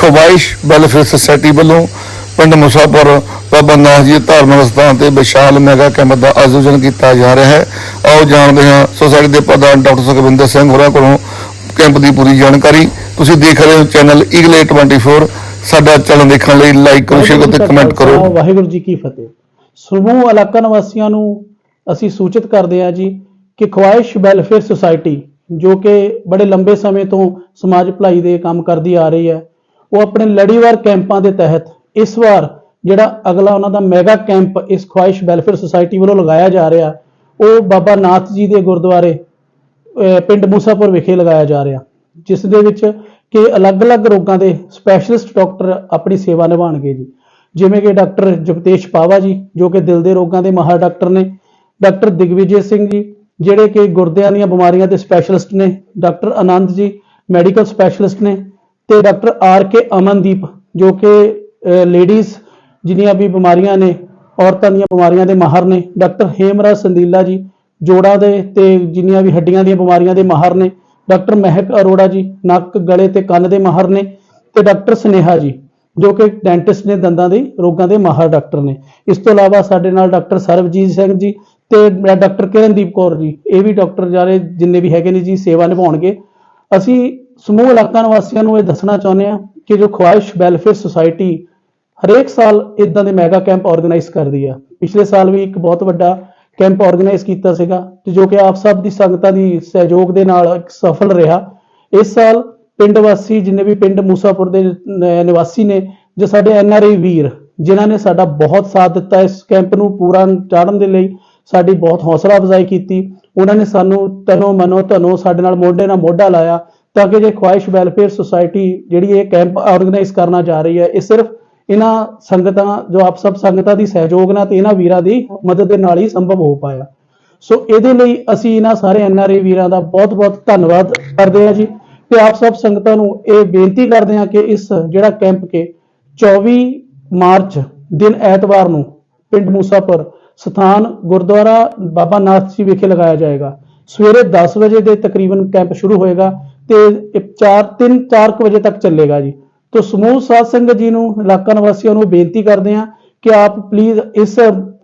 ਖਵਾਇਸ਼ welfare society ਵੱਲੋਂ ਪਿੰਡ ਮੁਸਾਪੁਰ ਬਾਬਾ ਨਾਥ ਜੀ ਧਾਰਮਿਕ ਸਥਾਨ ਤੇ ਵਿਸ਼ਾਲ ਮੈਗਾ ਕੈਂਪ ਦਾ ਆਯੋਜਨ ਕੀਤਾ ਜਾ ਰਿਹਾ ਹੈ। ਆਓ ਜਾਣਦੇ ਹਾਂ ਸੁਸਾਇਟੀ ਦੇ ਪ੍ਰਧਾਨ ਡਾਕਟਰ ਸੁਖਵਿੰਦਰ ਸਿੰਘ ਹੋਰਾਂ ਕੋਲੋਂ ਕੈਂਪ ਦੀ ਪੂਰੀ ਜਾਣਕਾਰੀ। ਤੁਸੀਂ ਦੇਖ ਰਹੇ ਹੋ ਚੈਨਲ ਈਗਲੇ 24 ਸਾਡਾ ਚੈਨਲ ਦੇਖਣ ਲਈ ਲਾਈਕ ਕਰੋ ਸ਼ੇਅਰ ਕਰੋ ਤੇ ਕਮੈਂਟ ਕਰੋ। ਵਾਹਿਗੁਰੂ ਜੀ ਕੀ ਫਤਿਹ। ਸਮੂਹ ਇਲਾਕਾ ਨਿਵਾਸੀਆਂ ਨੂੰ ਅਸੀਂ ਸੂਚਿਤ ਕਰਦੇ ਹਾਂ ਜੀ ਕਿ ਖਵਾਇਸ਼ ਵੈਲਫੇਅਰ ਸੁਸਾਇਟੀ ਜੋ ਕਿ ਬੜੇ ਲੰਬੇ ਸਮੇਂ ਤੋਂ ਸਮਾਜ ਭਲਾਈ ਦੇ ਕੰਮ ਕਰਦੀ ਆ ਰਹੀ ਹੈ ਉਹ ਆਪਣੇ ਲੜੀਵਾਰ ਕੈਂਪਾਂ ਦੇ ਤਹਿਤ ਇਸ ਵਾਰ ਜਿਹੜਾ ਅਗਲਾ ਉਹਨਾਂ ਦਾ ਮੈਗਾ ਕੈਂਪ ਇਸ ਖੁਆਇਸ਼ ਵੈਲਫੇਅਰ ਸੁਸਾਇਟੀ ਵੱਲੋਂ ਲਗਾਇਆ ਜਾ ਰਿਹਾ, ਉਹ ਬਾਬਾ ਨਾਥ ਜੀ ਦੇ ਗੁਰਦੁਆਰੇ ਪਿੰਡ ਮੂਸਾਪੁਰ ਵਿਖੇ ਲਗਾਇਆ ਜਾ ਰਿਹਾ, ਜਿਸ ਦੇ ਵਿੱਚ ਕਿ ਅਲੱਗ-ਅਲੱਗ ਰੋਗਾਂ ਦੇ ਸਪੈਸ਼ਲਿਸਟ ਡਾਕਟਰ ਆਪਣੀ ਸੇਵਾ ਨਿਭਾਉਣਗੇ ਜੀ। ਜਿਵੇਂ ਕਿ ਡਾਕਟਰ ਜਗਤੇਸ਼ ਪਾਵਾ ਜੀ, ਜੋ ਕਿ ਦਿਲ ਦੇ ਰੋਗਾਂ ਦੇ ਮਾਹਰ ਡਾਕਟਰ ਨੇ, ਡਾਕਟਰ ਦਿਗਵਿਜੇ ਸਿੰਘ ਜੀ, ਜਿਹੜੇ ਕਿ ਗੁਰਦਿਆਂ ਦੀਆਂ ਬਿਮਾਰੀਆਂ ਦੇ ਸਪੈਸ਼ਲਿਸਟ ਨੇ, ਡਾਕਟਰ ਆਨੰਦ ਜੀ, ਮੈਡੀਕਲ ਸਪੈਸ਼ਲਿਸਟ ਨੇ ਤੇ ਡਾਕਟਰ ਆਰ ਕੇ ਅਮਨਦੀਪ, ਜੋ ਕਿ ਲੇਡੀਜ਼ ਜਿੰਨੀਆਂ ਵੀ ਬਿਮਾਰੀਆਂ ਨੇ, ਔਰਤਾਂ ਦੀਆਂ ਬਿਮਾਰੀਆਂ ਦੇ ਮਾਹਰ ਨੇ, ਡਾਕਟਰ ਹੇਮਰਾਜ ਸੰਦੀਲਾ ਜੀ, ਜੋੜਾਂ ਦੇ ਤੇ ਜਿੰਨੀਆਂ ਵੀ ਹੱਡੀਆਂ ਦੀਆਂ ਬਿਮਾਰੀਆਂ ਦੇ ਮਾਹਰ ਨੇ, ਡਾਕਟਰ ਮਹਿਕ ਅਰੋੜਾ ਜੀ, ਨੱਕ, ਗਲੇ ਤੇ ਕੰਨ ਦੇ ਮਾਹਰ ਨੇ ਤੇ ਡਾਕਟਰ ਸਨੇਹਾ ਜੀ, ਜੋ ਕਿ ਡੈਂਟਿਸਟ ਨੇ ਦੰਦਾਂ ਦੇ ਰੋਗਾਂ ਦੇ ਮਾਹਰ ਡਾਕਟਰ ਨੇ। ਇਸ ਤੋਂ ਇਲਾਵਾ ਸਾਡੇ ਨਾਲ ਡਾਕਟਰ ਸਰਬਜੀਤ ਸਿੰਘ ਜੀ ਤੇ ਡਾਕਟਰ ਕਿਰਨਦੀਪ ਕੌਰ ਜੀ, ਇਹ ਵੀ ਡਾਕਟਰ ਜਾਰੇ ਜਿੰਨੇ ਵੀ ਹੈਗੇ ਨੇ ਜੀ, ਸੇਵਾ ਨਿਭਾਉਣਗੇ। ਅਸੀਂ ਸਮੂਹ ਇਲਾਕਾ ਨਿਵਾਸੀਆਂ ਨੂੰ ਇਹ ਦੱਸਣਾ ਚਾਹੁੰਦੇ ਹਾਂ ਕਿ ਜੋ ਖਵਾਇਸ਼ ਵੈਲਫੇਅਰ ਸੁਸਾਇਟੀ ਹਰੇਕ ਸਾਲ ਇਦਾਂ ਦੇ ਮੈਗਾ ਕੈਂਪ ਆਰਗੇਨਾਈਜ਼ ਕਰਦੀ ਆ ਪਿਛਲੇ ਸਾਲ ਵੀ ਇੱਕ ਬਹੁਤ ਵੱਡਾ ਕੈਂਪ ਆਰਗੇਨਾਈਜ਼ ਕੀਤਾ ਸੀਗਾ ਤੇ ਜੋ ਕਿ ਆਪ ਸਭ ਦੀ ਸੰਗਤਾਂ ਦੀ ਸਹਿਯੋਗ ਦੇ ਨਾਲ ਇੱਕ ਸਫਲ ਰਿਹਾ। ਇਸ ਸਾਲ ਪਿੰਡ ਵਾਸੀ, ਜਿੰਨੇ ਵੀ ਪਿੰਡ ਮੂਸਾਪੁਰ ਦੇ ਨਿਵਾਸੀ ਨੇ ਜੋ ਸਾਡੇ ਐਨ ਆਰ ਆਈ ਵੀਰ, ਜਿਨ੍ਹਾਂ ਨੇ ਸਾਡਾ ਬਹੁਤ ਸਾਥ ਦਿੱਤਾ ਇਸ ਕੈਂਪ ਨੂੰ ਪੂਰਾ ਚਾੜਨ ਦੇ ਲਈ, ਸਾਡੀ ਬਹੁਤ ਹੌਸਲਾ ਅਫਜ਼ਾਈ ਕੀਤੀ। ਉਹਨਾਂ ਨੇ ਸਾਨੂੰ ਤਨੋ ਮਨੋ ਧਨੋ ਸਾਡੇ ਨਾਲ ਮੋਢੇ ਨਾਲ ਮੋਢਾ ਲਾਇਆ। ਤਾਂ ਕਿ ਜੇ ਖਵਾਇਸ਼ ਵੈਲਫੇਅਰ ਸੁਸਾਇਟੀ ਜਿਹੜੀ ਇਹ ਕੈਂਪ ਆਰਗੇਨਾਈਜ਼ ਕਰਨਾ ਜਾ ਰਹੀ ਹੈ, ਇਹ ਸਿਰਫ ਇਹਨਾਂ ਸੰਗਤਾਂ, ਜੋ ਆਪ ਸਭ ਸੰਗਤਾਂ ਦੀ ਸਹਿਯੋਗ ਨਾਲ ਤੇ ਇਹਨਾਂ ਵੀਰਾਂ ਦੀ ਮਦਦ ਦੇ ਨਾਲ ਹੀ ਸੰਭਵ ਹੋ ਪਾਇਆ। ਸੋ ਇਹਦੇ ਲਈ ਅਸੀਂ ਇਹਨਾਂ ਸਾਰੇ ਐਨਆਰਏ ਵੀਰਾਂ ਦਾ ਬਹੁਤ-ਬਹੁਤ ਧੰਨਵਾਦ ਕਰਦੇ ਹਾਂ ਜੀ ਤੇ ਆਪ ਸਭ ਸੰਗਤਾਂ ਨੂੰ ਇਹ ਬੇਨਤੀ ਕਰਦੇ ਹਾਂ ਕਿ ਇਸ ਜਿਹੜਾ ਕੈਂਪ ਕੇ 24 ਮਾਰਚ ਦਿਨ ਐਤਵਾਰ ਨੂੰ ਪਿੰਡ ਮੂਸਾਪੁਰ ਸਥਾਨ ਗੁਰਦੁਆਰਾ ਬਾਬਾ ਨਾਥ ਜੀ ਵਿਖੇ ਲਗਾਇਆ ਜਾਏਗਾ। ਸਵੇਰੇ 10 ਵਜੇ ਦੇ ਤਕਰੀਬਨ ਕੈਂਪ ਸ਼ੁਰੂ ਹੋਏਗਾ ਤੇ 4 3 4 ਵਜੇ ਤੱਕ ਚੱਲੇਗਾ ਜੀ। ਤੋ ਸਮੂਹ ਸਾਧ ਸੰਗਤ ਜੀ ਨੂੰ, ਇਲਾਕਾ ਨਿਵਾਸੀਆਂ ਨੂੰ ਬੇਨਤੀ ਕਰਦੇ ਹਾਂ ਕਿ ਆਪ ਪਲੀਜ਼ ਇਸ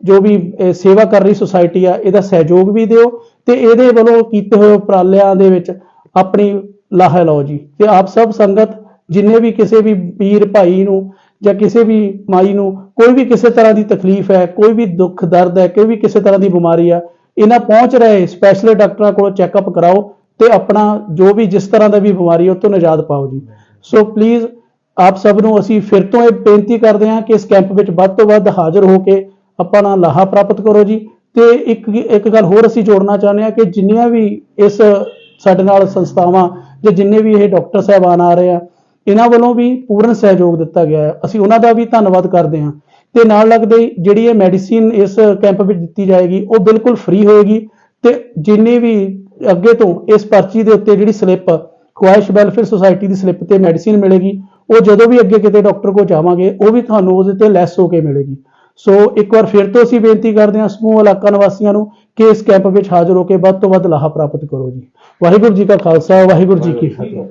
ਜੋ ਵੀ ਸੇਵਾ ਕਰ ਰਹੀ ਸੁਸਾਇਟੀ ਆ, ਇਹਦਾ ਸਹਿਯੋਗ ਵੀ ਦਿਓ ਤੇ ਇਹਦੇ ਵੱਲੋਂ ਕੀਤੇ ਹੋਏ ਉਪਰਾਲਿਆਂ ਦੇ ਵਿੱਚ ਆਪਣੀ ਲਾਹਾ ਲਓ ਜੀ। ਤੇ ਆਪ ਸਭ ਸੰਗਤ, ਜਿੰਨੇ ਵੀ ਕਿਸੇ ਵੀ ਪੀਰ ਭਾਈ ਨੂੰ ਜਾਂ ਕਿਸੇ ਵੀ ਮਾਈ ਨੂੰ, ਕੋਈ ਵੀ ਕਿਸੇ ਤਰ੍ਹਾਂ ਦੀ ਤਕਲੀਫ ਹੈ, ਕੋਈ ਵੀ ਦੁੱਖ, ਦਰਦ ਹੈ, ਕੋਈ ਵੀ ਕਿਸੇ ਤਰ੍ਹਾਂ ਦੀ ਬਿਮਾਰੀ ਆ, ਇਹਨਾਂ ਪਹੁੰਚ ਰਹੇ ਸਪੈਸ਼ਲ ਡਾਕਟਰਾਂ ਕੋਲ ਚੈੱਕਅਪ ਕਰਾਓ ਤੇ ਆਪਣਾ ਜੋ ਵੀ ਜਿਸ ਤਰ੍ਹਾਂ ਦਾ ਵੀ ਬਿਮਾਰੀ ਉਹ ਤੋਂ ਨਿਜਾਤ ਪਾਓ ਜੀ। ਸੋ ਪਲੀਜ਼ ਆਪ ਸਭ ਨੂੰ ਅਸੀਂ ਫਿਰ ਤੋਂ ਇਹ ਬੇਨਤੀ ਕਰਦੇ ਹਾਂ ਕਿ ਇਸ ਕੈਂਪ ਵਿੱਚ ਵੱਧ ਤੋਂ ਵੱਧ ਹਾਜ਼ਰ ਹੋ ਕੇ ਆਪਣਾ ਲਾਹਾ ਪ੍ਰਾਪਤ ਕਰੋ ਜੀ। ਤੇ ਇੱਕ ਇੱਕ ਗੱਲ ਹੋਰ ਅਸੀਂ ਜੋੜਨਾ ਚਾਹੁੰਦੇ ਹਾਂ ਕਿ ਜਿੰਨੀਆਂ ਵੀ ਇਸ ਸਾਡੇ ਨਾਲ ਸੰਸਥਾਵਾਂ ਜਾਂ ਜਿੰਨੇ ਵੀ ਇਹ ਡਾਕਟਰ ਸਾਹਿਬਾਨ ਆ ਰਹੇ ਆ, ਇਹਨਾਂ ਵੱਲੋਂ ਵੀ ਪੂਰਨ ਸਹਿਯੋਗ ਦਿੱਤਾ ਗਿਆ ਹੈ। ਅਸੀਂ ਉਹਨਾਂ ਦਾ ਵੀ ਧੰਨਵਾਦ ਕਰਦੇ ਹਾਂ। ਤੇ ਨਾਲ ਲੱਗਦੇ ਜਿਹੜੀ ਇਹ ਮੈਡੀਸਿਨ ਇਸ ਕੈਂਪ ਵਿੱਚ ਦਿੱਤੀ ਜਾਏਗੀ, ਉਹ ਬਿਲਕੁਲ ਫ੍ਰੀ ਹੋਏਗੀ। ਤੇ ਜਿੰਨੇ ਵੀ ਅੱਗੇ ਤੋਂ ਇਸ ਪਰਚੀ ਦੇ ਉੱਤੇ ਜਿਹੜੀ ਸਲਿੱਪ ਖਵਾਇਸ਼ ਵੈਲਫੇਅਰ ਸੁਸਾਇਟੀ ਦੀ ਸਲਿੱਪ ਤੇ ਮੈਡੀਸਿਨ ਮਿਲੇਗੀ, ਉਹ ਜਦੋਂ ਵੀ ਅੱਗੇ ਕਿਤੇ ਡਾਕਟਰ ਕੋਲ ਜਾਵਾਂਗੇ, ਉਹ ਵੀ ਤੁਹਾਨੂੰ ਉਹਦੇ ਤੇ ਲੈਸ ਹੋ ਕੇ ਮਿਲੇਗੀ। ਸੋ ਇੱਕ ਵਾਰ ਫਿਰ ਤੋਂ ਅਸੀਂ ਬੇਨਤੀ ਕਰਦੇ ਹਾਂ ਸਮੂਹ ਇਲਾਕਾ ਨਿਵਾਸੀਆਂ ਨੂੰ ਕਿ ਇਸ ਕੈਂਪ ਵਿੱਚ ਹਾਜ਼ਰ ਹੋ ਕੇ ਵੱਧ ਤੋਂ ਵੱਧ ਲਾਹਾ ਪ੍ਰਾਪਤ ਕਰੋ ਜੀ। ਵਾਹਿਗੁਰੂ ਜੀ ਕਾ ਖਾਲਸਾ, ਵਾਹਿਗੁਰੂ ਜੀ ਕੀ ਫਤਿਹ।